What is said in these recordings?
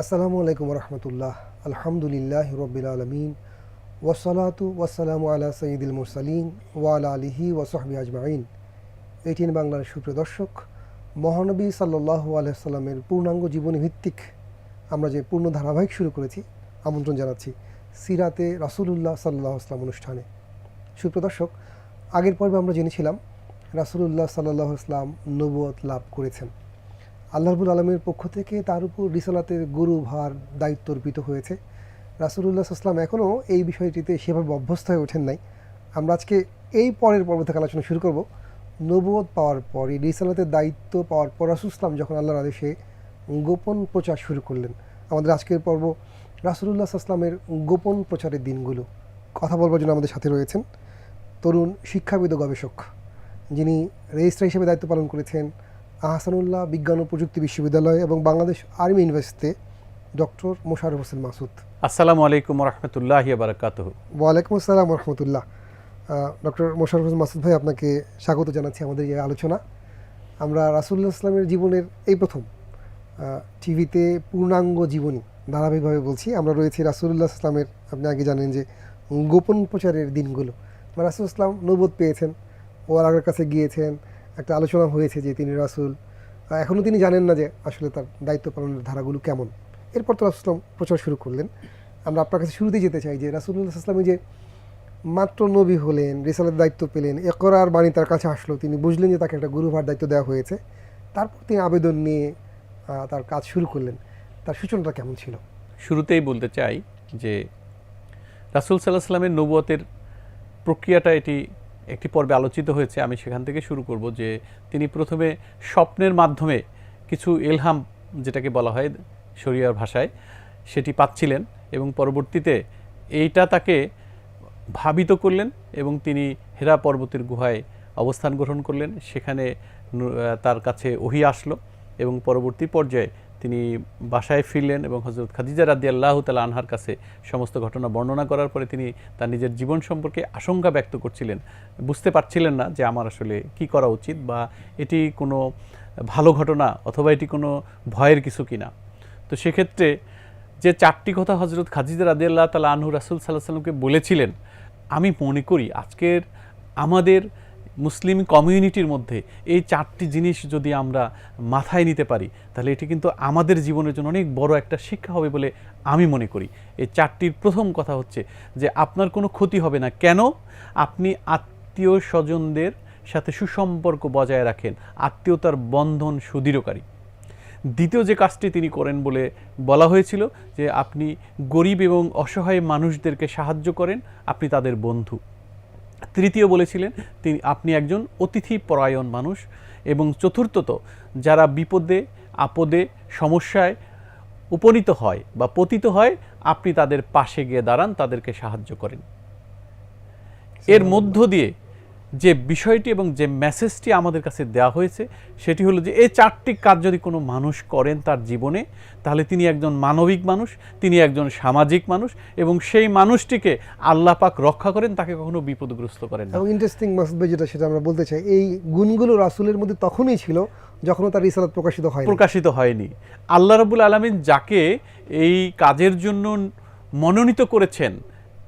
আসসালামু আলাইকুম রহমতুল্লাহ আলহামদুলিল্লাহ রবিল আলমিন ওসলাতু ওয়াসালামু আলা সঈদুল মুরসালিন ওয়ালা আলিহি ওসহবি আজমাইন। এইটিন বাংলার সুপ্রিয় দর্শক, মহানবী সাল্লাহ আলহামের পূর্ণাঙ্গ জীবনী ভিত্তিক আমরা যে পূর্ণ ধারাবাহিক শুরু করেছি, আমন্ত্রণ জানাচ্ছি সিরাতে রাসুলুল্লাহ সাল্লাহ আসলাম অনুষ্ঠানে। সুপ্রিয় দর্শক, আগের পর্বে আমরা জেনেছিলাম রাসুলুল্লাহ সাল্লাহ ইসলাম নবুয়ত লাভ করেছেন। আল্লাহবুল আলমের পক্ষ থেকে তার উপর রিসালাতের গুরু ভার দায়িত্ব অর্পিত হয়েছে। রাসুলুল্লাহ আসলাম এখনও এই বিষয়টিতে সেভাবে অভ্যস্ত হয়ে ওঠেন নাই। আমরা আজকে এই পরের পর্ব থেকে আলোচনা শুরু করব। নবুয়ত পাওয়ার পর এই রিসালাতের দায়িত্ব পাওয়ার পর রাসুল ইসলাম যখন আল্লাহর আদেশে গোপন প্রচার শুরু করলেন, আমাদের আজকের পর্ব রাসুলুল্লাহ আসলামের গোপন প্রচারের দিনগুলো। কথা বলবার জন্য আমাদের সাথে রয়েছেন তরুণ শিক্ষাবিদ গবেষক যিনি রেজিস্ট্রার হিসেবে দায়িত্ব পালন করেছেন আহসানুল্লাহ বিজ্ঞান ও প্রযুক্তি বিশ্ববিদ্যালয় এবং বাংলাদেশ আর্মি ইউনিভার্সিটিতে ডক্টর মোশারফ হোসেন মাসুদ। আসসালামু আলাইকুম রহমতুল্লাহ বারাকাত ওয়ালাইকুম আসসালাম রহমতুল্লাহ। ডক্টর মোশারফ হোসেন মাসুদ ভাই আপনাকে স্বাগত জানাচ্ছি আমাদের এই আলোচনা। আমরা রাসুল্লাহ ইসলামের জীবনের এই প্রথম টিভিতে পূর্ণাঙ্গ জীবনী ধারাবাহিকভাবে বলছি। আমরা রয়েছি রাসুল্লাহ ইসলামের আপনি আগে জানেন যে গোপন প্রচারের দিনগুলো। বা রাসুল ইসলাম নবদ পেয়েছেন। ও আগের কাছে গিয়েছেন, একটা আলোচনা হয়েছে যে তিনি রাসুল। এখনও তিনি জানেন না যে আসলে তার দায়িত্ব পালনের ধারাগুলো কেমন। এরপর তো রাসুল ইসলাম প্রচার শুরু করলেন। আমরা আপনার কাছে শুরুতেই যেতে চাই যে রাসুল্লাহ ইসলামী যে মাত্র নবী হলেন, রিসালের দায়িত্ব পেলেন একরার বাণী তার কাছে আসলো, তিনি বুঝলেন যে তাকে একটা গুরুভার দায়িত্ব দেওয়া হয়েছে। তারপর তিনি আবেদন নিয়ে তার কাজ শুরু করলেন। তার সূচনাটা কেমন ছিল? শুরুতেই বলতে চাই যে রাসুল সাল্লাহ সাল্লামের নবুয়তের প্রক্রিয়াটা এটি একটি পর্বে আলোচিত হয়েছে, আমি সেখান থেকে শুরু করব যে তিনি প্রথমে স্বপ্নের মাধ্যমে কিছু এলহাম যেটাকে বলা হয় শরিয়ার ভাষায়, সেটি পাচ্ছিলেন এবং পরবর্তীতে এইটা তাকে ভাবিত করলেন এবং তিনি হেরা পর্বতের গুহায় অবস্থান গ্রহণ করলেন। সেখানে তার কাছে ওহি আসলো এবং পরবর্তী পর্যায়ে তিনি বাসায় ফিরলেন এবং হজরত খাদিজা রাদি আল্লাহ তালা আনহার কাছে সমস্ত ঘটনা বর্ণনা করার পরে তিনি তার নিজের জীবন সম্পর্কে আশঙ্কা ব্যক্ত করছিলেন। বুঝতে পারছিলেন না যে আমার আসলে কি করা উচিত বা এটি কোনো ভালো ঘটনা অথবা এটি কোনো ভয়ের কিছু কিনা। তো সেক্ষেত্রে যে চারটি কথা হজরত খাজিদা রাদি আল্লাহ তালা আনহু রাসুল সাল্লাহ সাল্লামকে বলেছিলেন, আমি মনে করি আজকের আমাদের মুসলিম কমিউনিটির মধ্যে এই চারটি জিনিস যদি আমরা মাথায় নিতে পারি, তাহলে এটি কিন্তু আমাদের জীবনের জন্য অনেক বড় একটা শিক্ষা হবে বলে আমি মনে করি। এই চারটির প্রথম কথা হচ্ছে যে আপনার কোনো ক্ষতি হবে না। কেন? আপনি আত্মীয় স্বজনদের সাথে সুসম্পর্ক বজায় রাখেন, আত্মীয়তার বন্ধন সুদৃঢ়কারী। দ্বিতীয় যে কাজটি তিনি করেন বলে বলা হয়েছিল যে আপনি গরিব এবং অসহায় মানুষদেরকে সাহায্য করেন, আপনি তাদের বন্ধু। তৃতীয় বলেছিলেন, তিনি, আপনি একজন অতিথি পরায়ণ মানুষ এবং চতুর্থত, যারা বিপদে, আপদে, সমস্যায় উপনীত হয় বা পতিত হয়, আপনি তাদের পাশে গিয়ে দাঁড়ান, তাদেরকে সাহায্য করেন। এর মধ্য দিয়ে যে বিষয়টি এবং যে মেসেজটি আমাদের কাছে দেওয়া হয়েছে সেটি হলো যে এই চারটি কাজ যদি কোনো মানুষ করেন তার জীবনে তাহলে তিনি একজন মানবিক মানুষ তিনি একজন সামাজিক মানুষ এবং সেই মানুষটিকে আল্লাহ পাক রক্ষা করেন তাকে কখনো বিপদগ্রস্ত করেন এবং ইন্টারেস্টিং ভাই যেটা সেটা আমরা বলতে চাই এই গুণগুলো রাসুলের মধ্যে তখনই ছিল যখন তার রিসালাত প্রকাশিত হয় প্রকাশিত হয়নি। আল্লাহ রবুল আলমিন যাকে এই কাজের জন্য মনোনীত করেছেন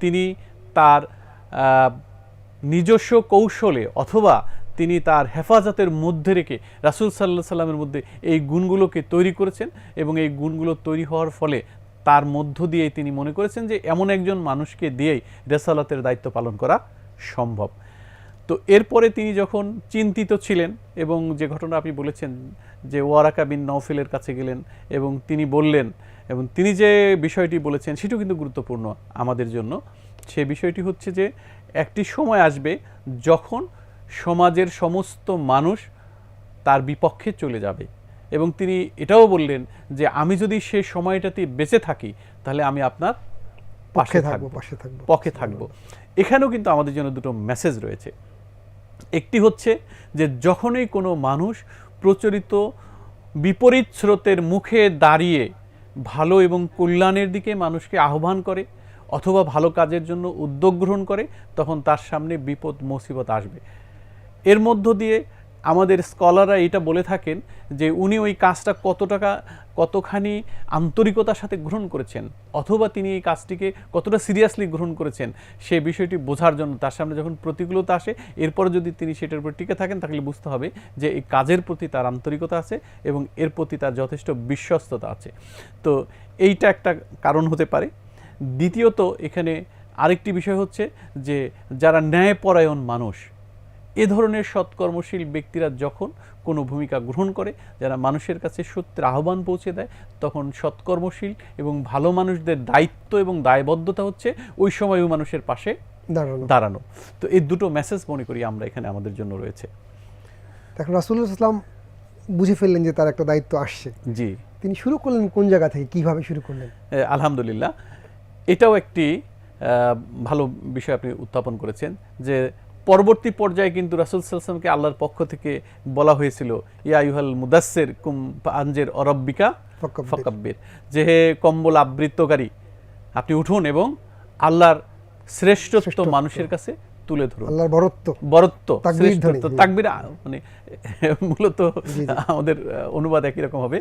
তিনি তার নিজস্ব কৌশলে অথবা তিনি তার হেফাজতের মধ্যে রেখে রাসুল সাল্লাহ সাল্লামের মধ্যে এই গুণগুলোকে তৈরি করেছেন এবং এই গুণগুলো তৈরি হওয়ার ফলে তার মধ্য দিয়ে তিনি মনে করেছেন যে এমন একজন মানুষকে দিয়েই রেসালতের দায়িত্ব পালন করা সম্ভব। তো এরপরে তিনি যখন চিন্তিত ছিলেন এবং যে ঘটনা আপনি বলেছেন যে ওয়ারাকা বিন নওফেলের কাছে গেলেন এবং তিনি বললেন এবং তিনি যে বিষয়টি বলেছেন সেটাও কিন্তু গুরুত্বপূর্ণ আমাদের জন্য। সে বিষয়টি হচ্ছে যে একটি সময় আসবে যখন সমাজের সমস্ত মানুষ তার বিপক্ষে চলে যাবে। এবং তিনি এটাও বললেন যে আমি যদি সে সময়টাতে বেঁচে থাকি তাহলে আমি আপনার পাশে থাকব পাশে থাকব। পক্ষে থাকব। এখানেও কিন্তু আমাদের জন্য দুটো মেসেজ রয়েছে। একটি হচ্ছে যে যখনই কোনো মানুষ প্রচলিত বিপরীত স্রোতের মুখে দাঁড়িয়ে ভালো এবং কল্যাণের দিকে মানুষকে আহ্বান করে অথবা ভালো কাজের জন্য উদ্যোগ গ্রহণ করে, তখন তার সামনে বিপদ, মুসিবত আসবে। এর মধ্য দিয়ে আমাদের স্কলাররা এটা বলে থাকেন যে, উনি ওই কাজটা কত টাকা, কতখানি আন্তরিকতার সাথে গ্রহণ করেছেন, অথবা তিনি এই কাজটিকে কতটা সিরিয়াসলি গ্রহণ করেছেন? সে বিষয়টি বোঝার জন্য তার সামনে যখন প্রতিকূলতা আসে, এরপর যদি তিনি সেটার উপর টিকে থাকেন, তাহলে বুঝতে হবে যে, এই কাজের প্রতি তার আন্তরিকতা আছে এবং এর প্রতি তার যথেষ্ট বিশ্বস্ততা আছে। তো এইটা একটা কারণ হতে পারে। দ্বিতীয়ত এখানে আরেকটি বিষয় হচ্ছে যে যারা ন্যায়পরায়ণ মানুষ এ ধরনের সৎকর্মশীল ব্যক্তিরা যখন কোনো ভূমিকা গ্রহণ করে যারা মানুষের কাছে সত্যের আহ্বান পৌঁছে দেয় তখন সৎকর্মশীল এবং ভালো মানুষদের দায়িত্ব এবং দায়বদ্ধতা হচ্ছে ওই সময় মানুষের পাশে দাঁড়ানো। দাঁড়ানো। তো এই দুটো মেসেজ মনে করি আমরা এখানে আমাদের জন্য রয়েছে। এখন রাসুল্লাহ ইসলাম বুঝে ফেললেন যে তার একটা দায়িত্ব আসছে। জি। তিনি শুরু করলেন কোন জায়গা থেকে কীভাবে শুরু করলেন? আলহামদুলিল্লাহ। এটাও একটি ভালো বিষয় আপনি উত্থাপন করেছেন যে পরবর্তী পর্যায়ে কিন্তু রাসুল সাল্লামকে আল্লাহর পক্ষ থেকে বলা হয়েছিল ইয়া ইউহাল মুদাসের কুম আঞ্জের অরব্বিকা ফকাব্বির। যে হে কম্বল আবৃত্তকারী আপনি উঠুন এবং আল্লাহর শ্রেষ্ঠত্ব শ্রেষ্ঠত্ব। মানুষের কাছে তুলে ধরুন আল্লাহর বরত্ব বরত্ব তাকবীর শ্রেষ্ঠত্ব। তাকবীর মানে মূলত। আমাদের অনুবাদ একই রকম হবে।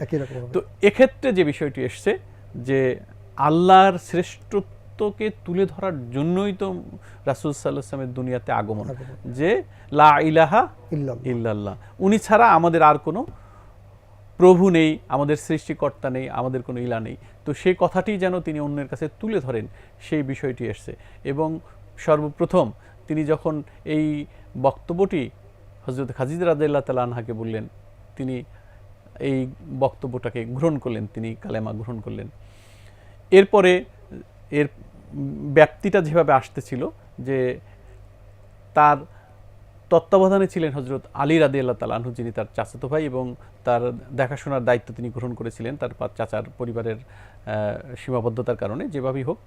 তো এক্ষেত্রে যে বিষয়টি এসছে যে আল্লাহর শ্রেষ্ঠত্বকে তুলে ধরার জন্যই তো রাসুল সাল্লাহ আসলামের দুনিয়াতে আগমন। যে লা ইলাহা ইল্লাল্লাহ। উনি ছাড়া আমাদের আর কোনো প্রভু নেই আমাদের সৃষ্টিকর্তা নেই আমাদের কোনো ইলা নেই। তো সেই কথাটি যেন তিনি অন্যের কাছে তুলে ধরেন সেই বিষয়টি এসছে। এবং সর্বপ্রথম তিনি যখন এই বক্তব্যটি হজরত খাজিদ রাদিল্লাহ তালা আনহাকে বললেন তিনি এই বক্তব্যটাকে গ্রহণ করলেন তিনি কালেমা গ্রহণ করলেন। এরপরে এর ব্যাপ্তিটা যেভাবে আসতেছিল যে তার তত্ত্বাবধানে ছিলেন হজরত আলী রাদি আল্লাহ তালাহু যিনি তার চাচাতো ভাই এবং তার দেখাশোনার দায়িত্ব তিনি গ্রহণ করেছিলেন তার চাচার পরিবারের সীমাবদ্ধতার কারণে, যেভাবেই হোক।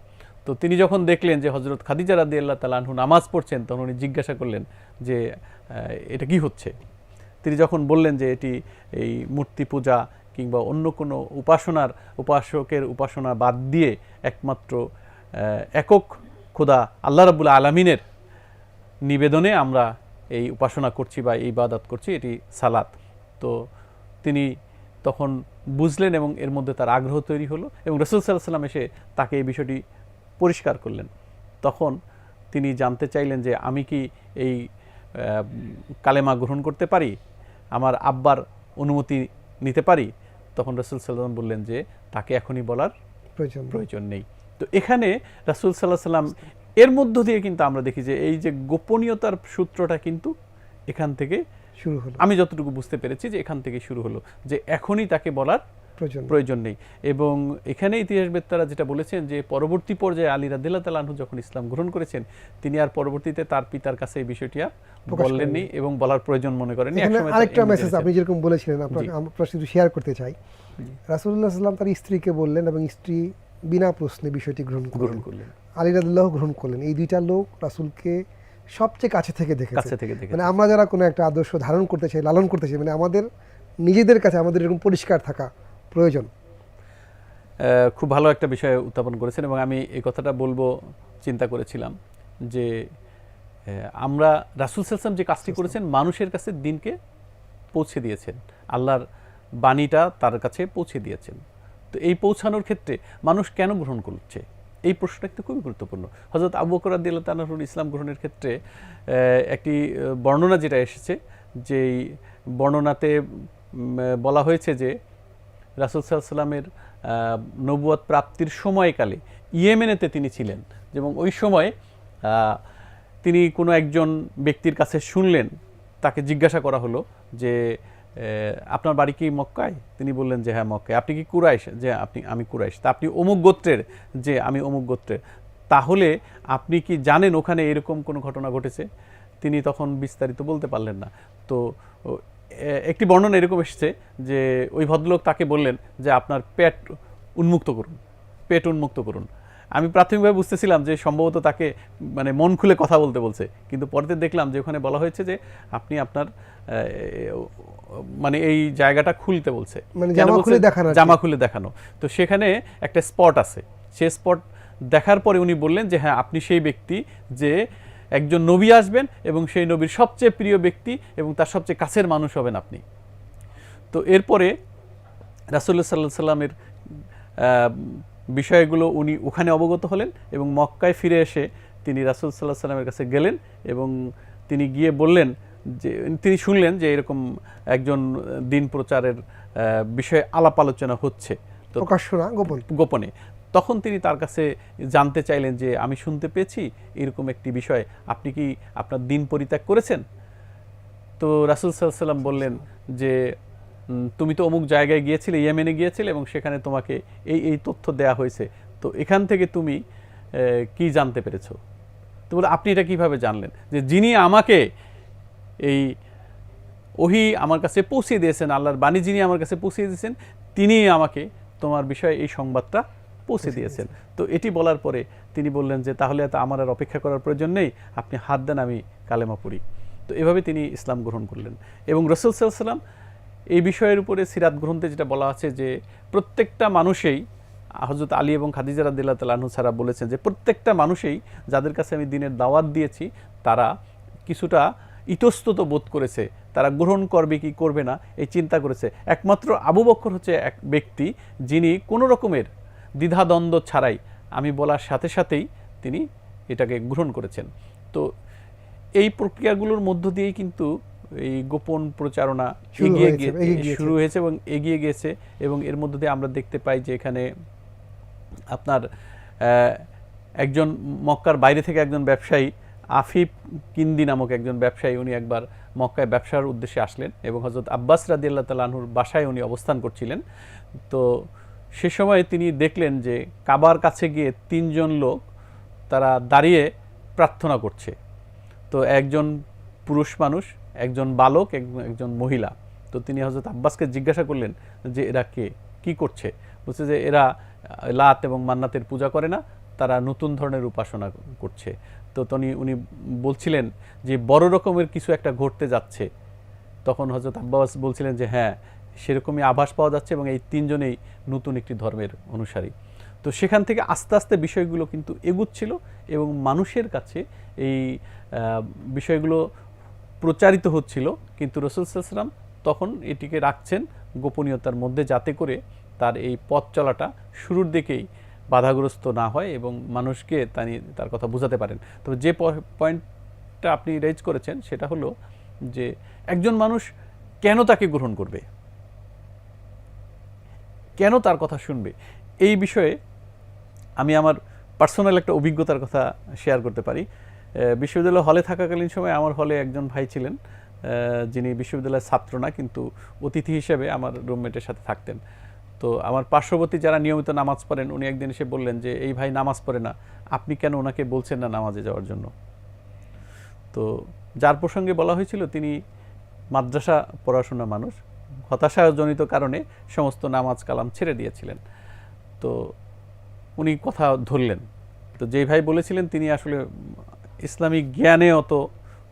তো তিনি যখন দেখলেন যে হজরত খাদিজা রাদি আল্লাহ তালাহু নামাজ পড়ছেন, তখন উনি জিজ্ঞাসা করলেন যে এটা কি হচ্ছে? তিনি যখন বললেন যে এটি এই মূর্তি পূজা কিংবা অন্য কোনো উপাসনার, উপাসকের উপাসনা বাদ দিয়ে একমাত্র একক খোদা আল্লাহ রাবুল আলমিনের নিবেদনে আমরা এই উপাসনা করছি বা এই ইবাদত করছি, এটি সালাত। তো তিনি তখন বুঝলেন এবং এর মধ্যে তার আগ্রহ তৈরি হলো এবং রসুল সাল্লাহ সাল্লাম এসে তাকে এই বিষয়টি পরিষ্কার করলেন। তখন তিনি জানতে চাইলেন যে আমি কি এই কালেমা গ্রহণ করতে পারি? আমার আব্বার অনুমতি নিতে পারি? তখন রাসুল সাল্লাম বললেন যে তাকে এখনই বলার প্রয়োজন প্রয়োজন নেই। তো এখানে রাসুল সাল্লাহ সাল্লাম এর মধ্য দিয়ে কিন্তু আমরা দেখি যে এই যে গোপনীয়তার সূত্রটা কিন্তু এখান থেকে শুরু হলো। আমি যতটুকু বুঝতে পেরেছি যে এখান থেকে শুরু হলো যে এখনই তাকে বলার প্রয়োজন নেই। এবং এখানে ইতিহাসবেত্তারা যেটা বলেছেন যে পরবর্তী পর্যায়ে আলী রাদিল্লাহ তালাহু যখন ইসলাম গ্রহণ করেছেন তিনি আর পরবর্তীতে তার পিতার কাছে এই বিষয়টি আর বললেননি এবং বলার প্রয়োজন মনে তা আরেকটা মেসেজ আপনি যেরকম বলেছিলেন আপনাকে শুধু শেয়ার করতে চাই। রাসুল্লাহ সাল্লাম তার স্ত্রীকে বললেন এবং স্ত্রী বিনা প্রশ্নে বিষয়টি গ্রহণ গ্রহণ করলেন। আলী রাদুল্লাহ গ্রহণ করলেন। এই দুইটা লোক রাসুলকে সবচেয়ে কাছে থেকে দেখেছে। কাছে থেকে দেখে মানে আমরা যারা কোনো একটা আদর্শ ধারণ করতে চাই লালন করতে চাই মানে আমাদের নিজেদের কাছে আমাদের এরকম পরিষ্কার থাকা প্রয়োজন। খুব ভালো একটা বিষয় উত্থাপন করেছেন এবং আমি এই কথাটা বলব চিন্তা করেছিলাম যে আমরা রাসুল সাল্লাম যে কাজটি করেছেন মানুষের কাছে দিনকে পৌঁছে দিয়েছেন। আল্লাহর বাণীটা তার কাছে পৌঁছে দিয়েছেন। তো এই পৌঁছানোর ক্ষেত্রে মানুষ কেন গ্রহণ করছে? এই প্রশ্নটা কিন্তু খুবই গুরুত্বপূর্ণ। হজরত আবু বকর রাদিয়াল্লাহু তাআলার ইসলাম গ্রহণের ক্ষেত্রে একটি বর্ণনা যেটা এসেছে যেই বর্ণনাতে বলা হয়েছে যে রাসুল সাল্লামের নবুয়াত প্রাপ্তির সময়কালে ইয়েমেনেতে তিনি ছিলেন এবং ওই সময় তিনি কোনো একজন ব্যক্তির কাছে শুনলেন, তাকে জিজ্ঞাসা করা হলো যে আপনার বাড়ি কি মক্কায়? তিনি বললেন যে হ্যাঁ মক্কায়। আপনি কি কুরাইশ? যে, আপনি, আমি কুরাইশ। তা আপনি অমুক গোত্রের? যে, আমি অমুক গোত্রের। তাহলে আপনি কি জানেন ওখানে এরকম কোনো ঘটনা ঘটেছে? তিনি তখন বিস্তারিত বলতে পারলেন না। তো একটি বর্ণনা এরকম এসেছে যে ওই ভদ্রলোক তাকে বললেন যে আপনার পেট উন্মুক্ত করুন পেট উন্মুক্ত করুন। আমি প্রাথমিকভাবে বুঝতেছিলাম যে সম্ভবত তাকে মানে মন খুলে কথা বলতে বলছে কিন্তু পরেতে দেখলাম যে ওখানে বলা হয়েছে যে আপনি আপনার মানে এই জায়গাটা খুলতে বলছে। মানে জামা খুলে দেখানো জামা খুলে দেখানো। তো সেখানে একটা স্পট আছে সেই স্পট দেখার পরে উনি বললেন যে হ্যাঁ আপনি সেই ব্যক্তি যে একজন নবী আসবেন এবং সেই নবীর সবচেয়ে প্রিয় ব্যক্তি এবং তার সবচেয়ে কাছের মানুষ হবেন আপনি। তো এরপরে রাসুল্লাহ সাল্লাহ সাল্লামের বিষয়গুলো উনি ওখানে অবগত হলেন এবং মক্কায় ফিরে এসে তিনি রাসুল সাল্লাহ সাল্লামের কাছে গেলেন এবং তিনি গিয়ে বললেন যে তিনি শুনলেন যে এরকম একজন দিন প্রচারের বিষয়ে আলাপ আলোচনা হচ্ছে। তো প্রকাশ্য গোপন। গোপনে। তখন তিনি তার কাছে জানতে চাইলেন যে আমি শুনতে পেয়েছি এরকম একটি বিষয়। আপনি কি আপনার দিন পরিত্যাগ করেছেন? তো রাসুল সাল্লাম বললেন যে তুমি তো অমুক জায়গায় গিয়েছিলে, ইয়েমেনে গিয়েছিলে এবং সেখানে তোমাকে এই এই তথ্য দেয়া হয়েছে। তো এখান থেকে তুমি কি জানতে পেরেছ? তো বলে, আপনি এটা কীভাবে জানলেন? যে, যিনি আমাকে এই ওহি আমার কাছে পৌঁছে দিয়েছেন, আল্লাহর বাণী যিনি আমার কাছে পৌঁছে দিয়েছেন তিনি আমাকে তোমার বিষয়ে এই সংবাদটা পৌঁছে দিয়েছেন। তো এটি বলার পরে তিনি বললেন যে তাহলে এত আমার আর অপেক্ষা করার প্রয়োজন নেই। আপনি হাত দেন আমি কালেমা পড়ি। তো এভাবে তিনি ইসলাম গ্রহণ করলেন। এবং রসুল সাল্লাম এই বিষয়ের উপরে সিরাত গ্রন্থে যেটা বলা আছে যে প্রত্যেকটা মানুষেই হজরত আলী এবং খাদিজা রাদিল্লাহ তালাহু সারা বলেছেন যে প্রত্যেকটা মানুষেই যাদের কাছে আমি দিনের দাওয়াত দিয়েছি তারা কিছুটা ইতস্তত বোধ করেছে। তারা গ্রহণ করবে কি করবে না এই চিন্তা করেছে। একমাত্র আবু বক্কর হচ্ছে এক ব্যক্তি যিনি কোনো রকমের দ্বিধাদ্বন্দ্ব ছাড়াই আমি বলার সাথে সাথেই তিনি এটাকে গ্রহণ করেছেন। তো এই প্রক্রিয়াগুলোর মধ্য দিয়েই কিন্তু এই গোপন প্রচারণা এগিয়ে গিয়ে শুরু হয়েছে এবং এগিয়ে গেছে এবং এর মধ্য দিয়ে আমরা দেখতে পাই যে এখানে আপনার একজন মক্কার বাইরে থেকে একজন ব্যবসায়ী আফিফ কিন্দি নামক একজন ব্যবসায়ী উনি একবার মক্কায় ব্যবসার উদ্দেশ্যে আসলেন এবং হজরত আব্বাস রাদি রাদিয়াল্লাহ তালাহুর বাসায় উনি অবস্থান করছিলেন। তো সে সময় তিনি দেখলেন যে কাবার কাছে গিয়ে তিনজন লোক তারা দাঁড়িয়ে প্রার্থনা করছে। তো একজন পুরুষ মানুষ, একজন বালক, একজন মহিলা। তো তিনি হজরত আব্বাসকে জিজ্ঞাসা করলেন যে এরা কে? কি করছে? বলছে যে এরা লাত এবং মান্নাতের পূজা করে না, তারা নতুন ধরনের উপাসনা করছে। তো তিনি, উনি বলছিলেন যে বড় রকমের কিছু একটা ঘটতে যাচ্ছে। তখন হজরত আব্বাস বলছিলেন যে হ্যাঁ সেরকমই আভাস পাওয়া যাচ্ছে এবং এই তিনজনেই নতুন একটি ধর্মের অনুসারী। তো সেখান থেকে আস্তে আস্তে বিষয়গুলো কিন্তু এগুচ্ছিল এবং মানুষের কাছে এই বিষয়গুলো প্রচারিত হচ্ছিল। কিন্তু রসুল সাল্লাম তখন এটিকে রাখছেন গোপনীয়তার মধ্যে যাতে করে তার এই পথ চলাটা শুরুর দিকেই বাধাগ্রস্ত না হয় এবং মানুষকে তানি, তার কথা বোঝাতে পারেন। তবে যে পয়েন্টটা আপনি রেজ করেছেন সেটা হলো যে একজন মানুষ কেন তাকে গ্রহণ করবে? কেন তার কথা শুনবে? এই বিষয়ে আমি আমার পার্সোনাল একটা অভিজ্ঞতার কথা শেয়ার করতে পারি। বিশ্ববিদ্যালয় হলে থাকাকালীন সময় আমার হলে একজন ভাই ছিলেন। যিনি বিশ্ববিদ্যালয়ের ছাত্র না, কিন্তু অতিথি হিসেবে আমার রুমমেটের সাথে থাকতেন। তো আমার পার্শ্ববর্তী যারা নিয়মিত নামাজ পড়েন, উনি একদিন এসে বললেন যে, এই ভাই নামাজ পড়ে না, আপনি কেন ওনাকে বলছেন না নামাজে যাওয়ার জন্য? তো যার প্রসঙ্গে বলা হয়েছিল, তিনি মাদ্রাসা পড়াশোনা মানুষ। হতাশাজনিত কারণে সমস্ত নামাজ কালাম ছেড়ে দিয়েছিলেন। তো উনি কথা ধরলেন। তো যেই ভাই বলেছিলেন, তিনি আসলে ইসলামিক জ্ঞানে অত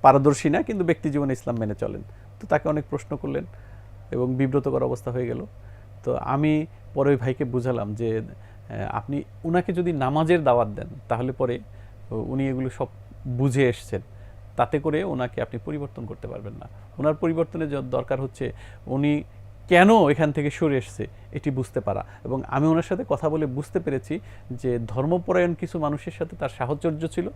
পারদর্শী না, কিন্তু ব্যক্তি জীবনে ইসলাম মেনে চলেন। তো তাকে অনেক প্রশ্ন করলেন এবং বিব্রতকর অবস্থা হয়ে গেল। তো আমি পরে ওই ভাইকে বুঝালাম যে আপনি উনাকে যদি নামাজের দাওয়াত দেন, তাহলে পরে উনি এগুলো সব বুঝে এসছেন। তাতে করে ওনাকে আপনি পরিবর্তন করতে পারবেন না। ওনার পরিবর্তনের দরকার হচ্ছে উনি কেন এখান থেকে সরে এসছে? এটি বুঝতে পারা। এবং আমি ওনার সাথে কথা বলে বুঝতে পেরেছি যে ধর্মপরায়ণ কিছু মানুষের সাথে তার সাহচর্য ছিল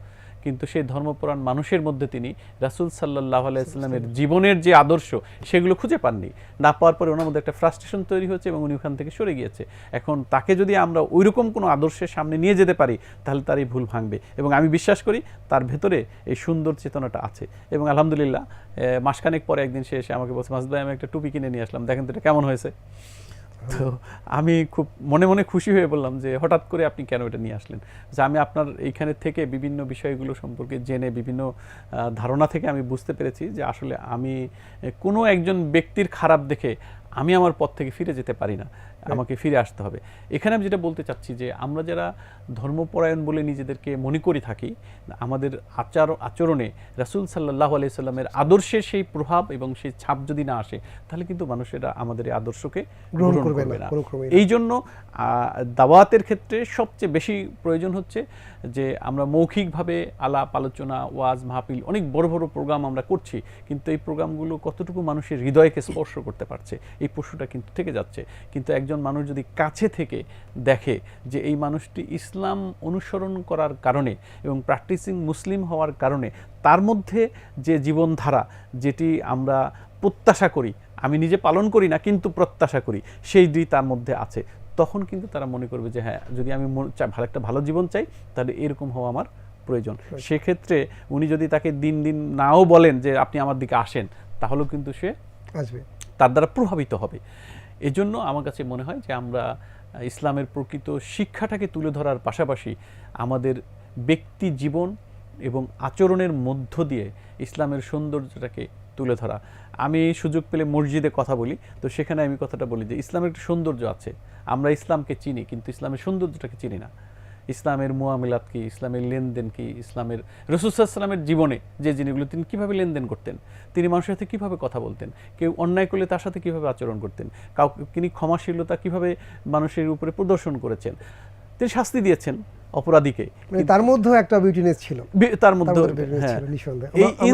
কিন্তু সেই ধর্মপরায়ণ মানুষের মধ্যে তিনি রাসুল সাল্লাহ আলাইস্লামের জীবনের যে আদর্শ সেগুলো খুঁজে পাননি। না পাওয়ার পরে ওনার মধ্যে একটা ফ্রাস্ট্রেশন তৈরি হয়েছে এবং উনি ওখান থেকে সরে গিয়েছে। এখন তাকে যদি আমরা ওইরকম কোনো আদর্শের সামনে নিয়ে যেতে পারি তাহলে তার এই ভুল ভাঙবে। এবং আমি বিশ্বাস করি তার ভেতরে এই সুন্দর চেতনাটা আছে। এবং আলহামদুলিল্লাহ মাসখানেক পরে একদিন সে এসে আমাকে বলছে মাসুদ ভাই আমি একটা টুপি কিনে নিয়ে আসলাম। দেখেন তো এটা কেমন হয়েছে? তো আমি খুব মনে মনে খুশি হয়ে বললাম যে হঠাৎ করে আপনি কেন এটা নিয়ে আসলেন? যে আমি আপনার এইখানে থেকে বিভিন্ন বিষয়গুলো সম্পর্কে জেনে বিভিন্ন ধারণা থেকে আমি বুঝতে পেরেছি যে আসলে আমি কোনো একজন ব্যক্তির খারাপ দেখে আমি আমার পথ থেকে ফিরে যেতে পারি না। আমাকে ফিরে আসতে হবে। এখানে আমি যেটা বলতে চাচ্ছি যে আমরা যারা ধর্মপরায়ণ বলে নিজেদেরকে মনে করি থাকি আমাদের আচার আচরণে রাসূল সাল্লাহ আলাইসাল্লামের আদর্শের সেই প্রভাব এবং সেই ছাপ যদি না আসে তাহলে কিন্তু মানুষেরা আমাদের এই আদর্শকে গ্রহণ করবে না। এই জন্য দাওয়াতের ক্ষেত্রে সবচেয়ে বেশি প্রয়োজন হচ্ছে যে আমরা মৌখিকভাবে আলাপ আলোচনা ওয়াজ মাহফিল অনেক বড় বড় প্রোগ্রাম আমরা করছি কিন্তু এই প্রোগ্রামগুলো কতটুকু মানুষের হৃদয়কে স্পর্শ করতে পারছে এই প্রশ্নটা কিন্তু থেকে যাচ্ছে। কিন্তু একজন মানুষ যদি কাছে থেকে দেখে যে এই মানুষটি ইসলাম অনুসরণ করার কারণে এবং প্র্যাকটিসিং মুসলিম হওয়ার কারণে তার মধ্যে যে জীবনধারা যেটি আমরা প্রত্যাশা করি আমি নিজে পালন করি না কিন্তু প্রত্যাশা করি সেই দুই তার মধ্যে আছে। তখন কিন্তু তারা মনে করবে যে হ্যাঁ যদি আমি ভালো একটা ভালো জীবন চাই তাহলে এরকম হওয়া আমার প্রয়োজন। সেক্ষেত্রে উনি যদি তাকে দিন দিন নাও বলেন যে আপনি আমার দিকে আসেন তাহলেও কিন্তু সে আসবে। তার দ্বারা প্রভাবিত হবে। এজন্য আমার কাছে মনে হয় যে আমরা ইসলামের প্রকৃত শিক্ষাটাকে তুলে ধরার পাশাপাশি আমাদের ব্যক্তি জীবন এবং আচরণের মধ্য দিয়ে ইসলামের সৌন্দর্যটাকে তুলে ধরা। আমি সুযোগ পেলে মসজিদে কথা বলি, তো সেখানে আমি কথাটা বলি যে ইসলামের একটা সৌন্দর্য আছে। আমরা ইসলামকে চিনি, কিন্তু ইসলামের সৌন্দর্যটাকে চিনি না। ইসলামের মুয়ামিলাত কি ইসলামের লেনদেন কি ইসলামের রসুসাল্লামের জীবনে যে জিনিসগুলো তিনি কীভাবে লেনদেন করতেন তিনি মানুষের সাথে কীভাবে কথা বলতেন কেউ অন্যায় করলে তার সাথে কীভাবে আচরণ করতেন কাউকে তিনি ক্ষমাশীলতা কীভাবে মানুষের উপরে প্রদর্শন করেছেন তিনি শাস্তি দিয়েছেন অপরাধীকে। মানে তার মধ্যেও একটা বিউটিনেস ছিল। তার মধ্যে মধ্যে হ্যাঁ, এই আমরা-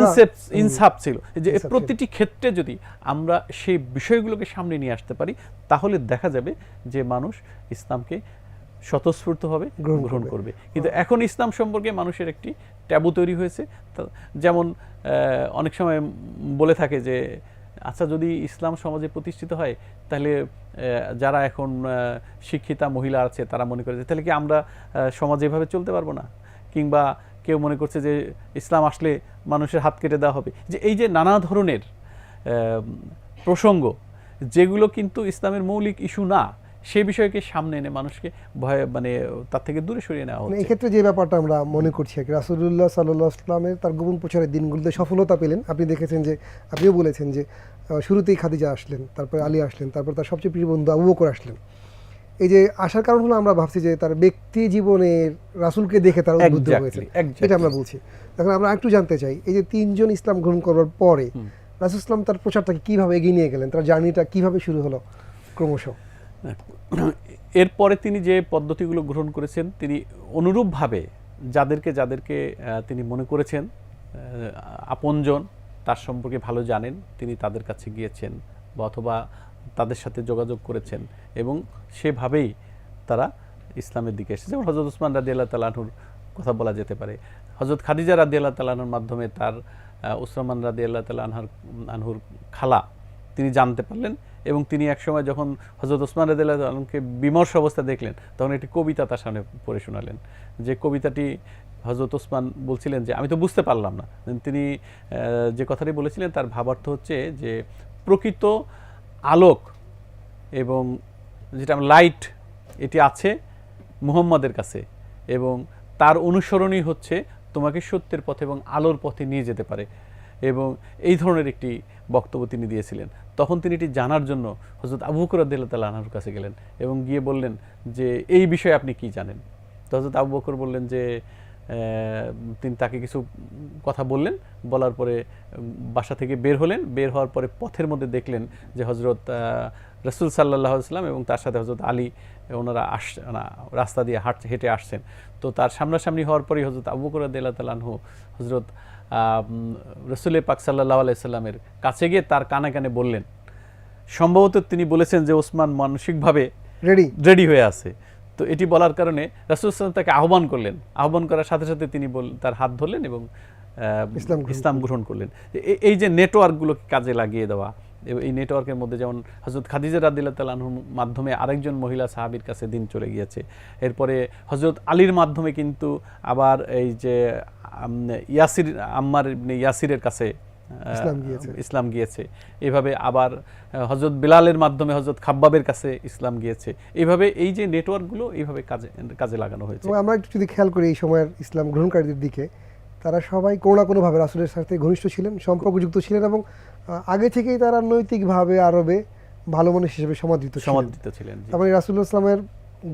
ইনসেপ। ছিল যে প্রতিটি ক্ষেত্রে যদি আমরা সেই বিষয়গুলোকে সামনে নিয়ে আসতে পারি তাহলে দেখা যাবে যে মানুষ ইসলামকে স্বতঃস্ফূর্তভাবে গ্রহণ গ্রহণ করবে। করবে। কিন্তু এখন ইসলাম সম্পর্কে মানুষের একটি ট্যাবু তৈরি হয়েছে। যেমন অনেক সময় বলে থাকে যে আচ্ছা যদি ইসলাম সমাজে প্রতিষ্ঠিত হয় তাহলে যারা এখন শিক্ষিতা মহিলা আছে তারা মনে করে যে তাহলে কি আমরা সমাজে এভাবে চলতে পারব না? কিংবা কেউ মনে করছে যে ইসলাম আসলে মানুষের হাত কেটে দেওয়া হবে। যে এই যে নানা ধরনের প্রসঙ্গ যেগুলো কিন্তু ইসলামের মৌলিক ইস্যু না সেই বিষয়কে সামনে এনে মানুষকে ভয় মানে তার থেকে দূরে সরিয়ে নেওয়া মানে হচ্ছে। এক্ষেত্রে যে ব্যাপারটা আমরা মনে করছি আর কি রাসুল্লাহ সাল্লাহ তার গোপন প্রচারের দিনগুলোতে সফলতা পেলেন। আপনি দেখেছেন যে আপনিও বলেছেন যে শুরুতেই খাদিজা আসলেন তারপরে আলী আসলেন তারপর তার সবচেয়ে প্রিয় বন্ধু আবু বকর আসলেন। এই যে আসার কারণ হলো আমরা ভাবছি যে তার ব্যক্তি জীবনের রাসুলকে দেখে তার উদ্বুদ্ধ হয়েছে। এটা আমরা বলছি। এখন আমরা একটু জানতে চাই এই যে তিনজন ইসলাম গ্রহণ করার পরে রাসুল ইসলাম তার প্রচারটাকে কীভাবে এগিয়ে নিয়ে গেলেন? তার জার্নিটা কীভাবে শুরু হলো ক্রমশ? এরপরে তিনি যে পদ্ধতিগুলো গ্রহণ করেছেন, তিনি অনুরূপভাবে যাদেরকে যাদেরকে তিনি মনে করেছেন আপনজন, তার সম্পর্কে ভালো জানেন, তিনি তাদের কাছে গিয়েছেন বা অথবা তাদের সাথে যোগাযোগ করেছেন এবং সেভাবেই তারা ইসলামের দিকে এসেছে। যেমন হজরত উসমান রাদি আল্লাহ তালাহুর কথা বলা যেতে পারে। হজরত খাদিজা রাদি আল্লাহ তালাহুর মাধ্যমে তার উসমান রাদি আল্লাহ তালা আনহুর খালা তিনি জানতে পারলেন এবং তিনি একসময় যখন হজরত ওসমান রাদিয়ালকে বিমর্ষ অবস্থা দেখলেন, তখন একটি কবিতা তার সামনে পড়ে শোনালেন। যে কবিতাটি হজরত ওসমান বলছিলেন যে, আমি তো বুঝতে পারলাম না। তিনি যে কথাটি বলেছিলেন তার ভাবার্থ হচ্ছে যে, প্রকৃত আলোক এবং যেটা লাইট, এটি আছে মুহম্মদের কাছে এবং তার অনুসরণই হচ্ছে তোমাকে সত্যের পথে এবং আলোর পথে নিয়ে যেতে পারে। এবং এই ধরনের একটি বক্তব্য তিনি দিয়েছিলেন। তখন তিনি এটি জানার জন্য হজরত আবু বকর আদিল্লাহ আনহার কাছে গেলেন এবং গিয়ে বললেন যে, এই বিষয়ে আপনি কি জানেন? তো হজরত আবু বকর বললেন যে তিনি তাকে কিছু কথা বললেন, বলার পরে বাসা থেকে বের হলেন, বের হওয়ার পরে পথের মধ্যে দেখলেন যে হজরত রসুল সাল্লাহ ইসলাম এবং তার সাথে হজরত আলী, ওনারা আস রাস্তা দিয়ে হাঁট, হেঁটে আসছেন। তো তার সামনাসামনি হওয়ার পরেই হজরত আবু বকর আদিল্লাহ তালাহু হজরত রসুল পাক সাল্লাহ আলাইসাল্লামের কাছে গিয়ে তার কানে কানে বললেন সম্ভবত তিনি বলেছেন যে ওসমান মানসিকভাবে রেডি রেডি হয়ে আছে। তো এটি বলার কারণে রাসুলাম তাকে আহ্বান করলেন। আহ্বান করার সাথে সাথে তিনি বল- তার হাত ধরলেন এবং ইসলাম গ্রহণ ইসলাম গ্রহণ করলেন। এই যে নেটওয়ার্কগুলোকে কাজে লাগিয়ে দেওয়া এই নেটওয়ার্কের মধ্যে যেমন হজরত খাদিজা রাদিল্লা তালাহুর মাধ্যমে আরেকজন মহিলা সাহাবির কাছে দিন চলে গিয়েছে। এরপরে হজরত আলীর মাধ্যমে কিন্তু আবার এই যে ইয়াসির আম্মার ইয়াসিরের কাছে ইসলাম গিয়েছে। এভাবে আবার হজরত বিলালের মাধ্যমে হজরত খাব্বাবের কাছে ইসলাম গিয়েছে। এইভাবে এই যে নেটওয়ার্কগুলো এইভাবে কাজে কাজে লাগানো হয়েছে। আমরা একটু যদি খেয়াল করি এই সময়ের ইসলাম গ্রহণকারীদের দিকে তারা সবাই কোনো না কোনোভাবে রাসুলের সাথে ঘনিষ্ঠ ছিলেন সম্পর্কযুক্ত ছিলেন এবং আগে থেকেই তারা নৈতিকভাবে আরবে ভালো মানুষ হিসেবে সমাদৃত। সমাদৃত ছিলেন তারপরে রাসুল্লাহ ইসলামের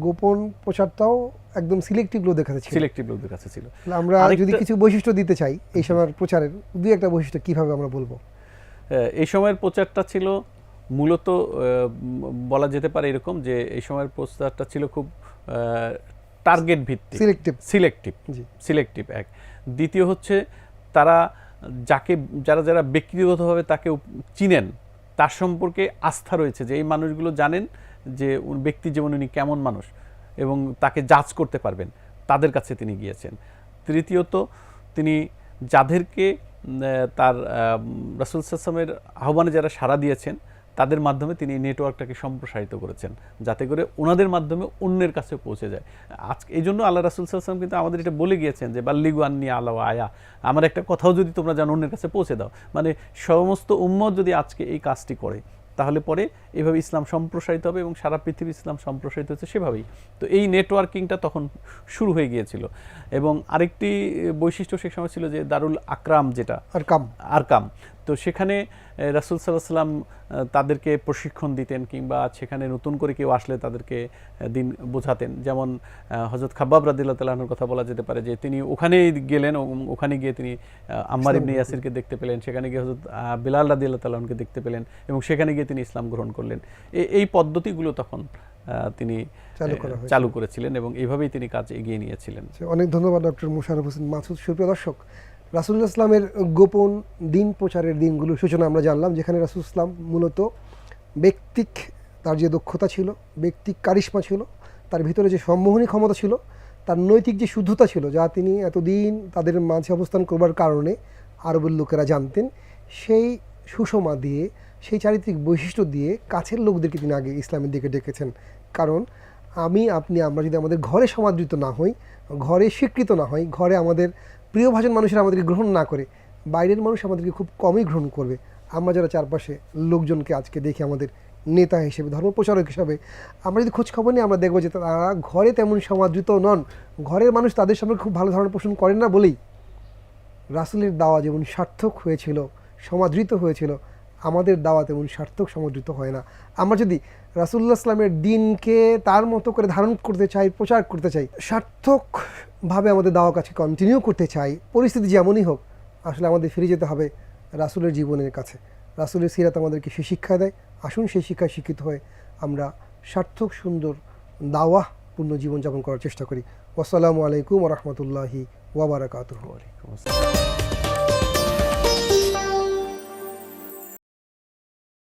গোপন প্রচারটাও একদম সিলেক্টিভ লোকদের কাছে ছিল। সিলেক্টিভ লোকদের কাছে ছিল। তাহলে আমরা যদি কিছু বৈশিষ্ট্য দিতে চাই এই সময়ের প্রচারের দুই একটা বৈশিষ্ট্য কীভাবে আমরা বলব? এই সময়ের প্রচারটা ছিল মূলত বলা যেতে পারে এরকম যে এই সময়ের প্রচারটা ছিল খুব টার্গেট ভিত্তিক। সিলেক্টিভ সিলেক্টিভ সিলেক্টিভ এক। দ্বিতীয় হচ্ছে তারা যাকে, যারা যারা ব্যক্তিগতভাবে তাকে চিনেন, তার সম্পর্কে আস্থা রয়েছে যে এই মানুষগুলো জানেন যে ব্যক্তি জীবনে উনি কেমন মানুষ এবং তাকে জাজ করতে পারবেন। তাদের কাছে তিনি গিয়েছেন। তৃতীয়ত, তিনি যাদেরকে তার রাসুল সাসামের আহ্বানে যারা সাড়া দিয়েছেন তাদের মাধ্যমে তিনি এই নেটওয়ার্কটাকে সম্প্রসারিত করেছেন, যাতে করে ওনাদের মাধ্যমে অন্যের কাছে পৌঁছে যায়। আজকে এই জন্য আল্লাহ রাসুল সাল্লাম কিন্তু আমাদের এটা বলে গিয়েছেন যে, বাল্লিগু আন্নি আল্লাহ আয়া। আমার একটা কথাও যদি তোমরা জানো অন্যের কাছে পৌঁছে দাও। মানে সমস্ত উম্মত যদি আজকে এই কাজটি করে, তাহলে পরে এভাবে ইসলাম সম্প্রসারিত হবে এবং সারা পৃথিবী ইসলাম সম্প্রসারিত হচ্ছে সেভাবেই। তো এই নেটওয়ার্কিংটা তখন শুরু হয়ে গিয়েছিল এবং আরেকটি বৈশিষ্ট্য সে সময় ছিল যে দারুল আকরাম যেটা আর কাম আরকাম। তো সেখানে রাসুল সাল্লাহ সাল্লাম তাদেরকে প্রশিক্ষণ দিতেন কিংবা সেখানে নতুন করে কেউ আসলে তাদেরকে দিন বোঝাতেন। যেমন হজরত খাব্বাব রাদিল্লাহ তালাহর কথা বলা যেতে পারে যে তিনি ওখানেই গেলেন ওখানে গিয়ে তিনি আম্মার ইবনে ইয়াসিরকে দেখতে পেলেন। সেখানে গিয়ে হজরত বিলাল রাদিল্লাহ তালাহকে দেখতে পেলেন এবং সেখানে গিয়ে তিনি ইসলাম গ্রহণ করলেন। এ- এই পদ্ধতিগুলো তখন তিনি চালু করেছিলেন এবং এইভাবেই তিনি কাজ এগিয়ে নিয়েছিলেন। অনেক ধন্যবাদ ডক্টর মুশারফ হোসেন মাসুদ। সুপ্রিয় দর্শক রাসুল্লাহ ইসলামের গোপন দিন প্রচারের দিনগুলো সূচনা আমরা জানলাম যেখানে রাসুল ইসলাম মূলত ব্যক্তিক তার যে দক্ষতা ছিল ব্যক্তিক কারিশ্মা ছিল তার ভিতরে যে সম্মোহনী ক্ষমতা ছিল তার নৈতিক যে শুদ্ধতা ছিল যা তিনি এতদিন তাদের মাঝে অবস্থান করবার কারণে আরবের লোকেরা জানতেন সেই সুষমা দিয়ে সেই চারিত্রিক বৈশিষ্ট্য দিয়ে কাছের লোকদেরকে তিনি আগে ইসলামের দিকে ডেকেছেন। কারণ আমি, আপনি, আমরা যদি আমাদের ঘরে সমাদৃত না হই, ঘরে স্বীকৃত না হই, ঘরে আমাদের প্রিয় ভাজন মানুষেরা আমাদেরকে গ্রহণ না করে, বাইরের মানুষ আমাদেরকে খুব কমই গ্রহণ করবে। আমরা যারা চারপাশে লোকজনকে আজকে দেখি আমাদের নেতা হিসেবে ধর্মপ্রচারক হিসাবে, আমরা যদি খোঁজ খবর নিই, আমরা দেখব যে তারা ঘরে তেমন সমাদৃত নন। ঘরের মানুষ তাদের সামনে খুব ভালো ধারণা পোষণ করেন না বলেই। রাসুলের দাওয়া যেমন সার্থক হয়েছিল, সমাদৃত হয়েছিল আমাদের দাওয়া তেমন সার্থক সমাদৃত হয় না। আমরা যদি রাসুল্লাহ ইসলামের দিনকে তার মতো করে ধারণ করতে চাই, প্রচার করতে চাই, সার্থকভাবে আমাদের দাওয়া কাছে কন্টিনিউ করতে চাই, পরিস্থিতি যেমনই হোক, আসলে আমাদের ফিরে যেতে হবে রাসুলের জীবনের কাছে। রাসুলের সিরাত আমাদেরকে সে শিক্ষা দেয়, আসুন সেই শিক্ষায় শিক্ষিত হয়ে আমরা সার্থক, সুন্দর দাওয়া পূর্ণ জীবনযাপন করার চেষ্টা করি। আসসালামু আলাইকুম রহমতুল্লাহি ওয়াবারাকাতুহ ওয়ালাইকুম আসসালাম।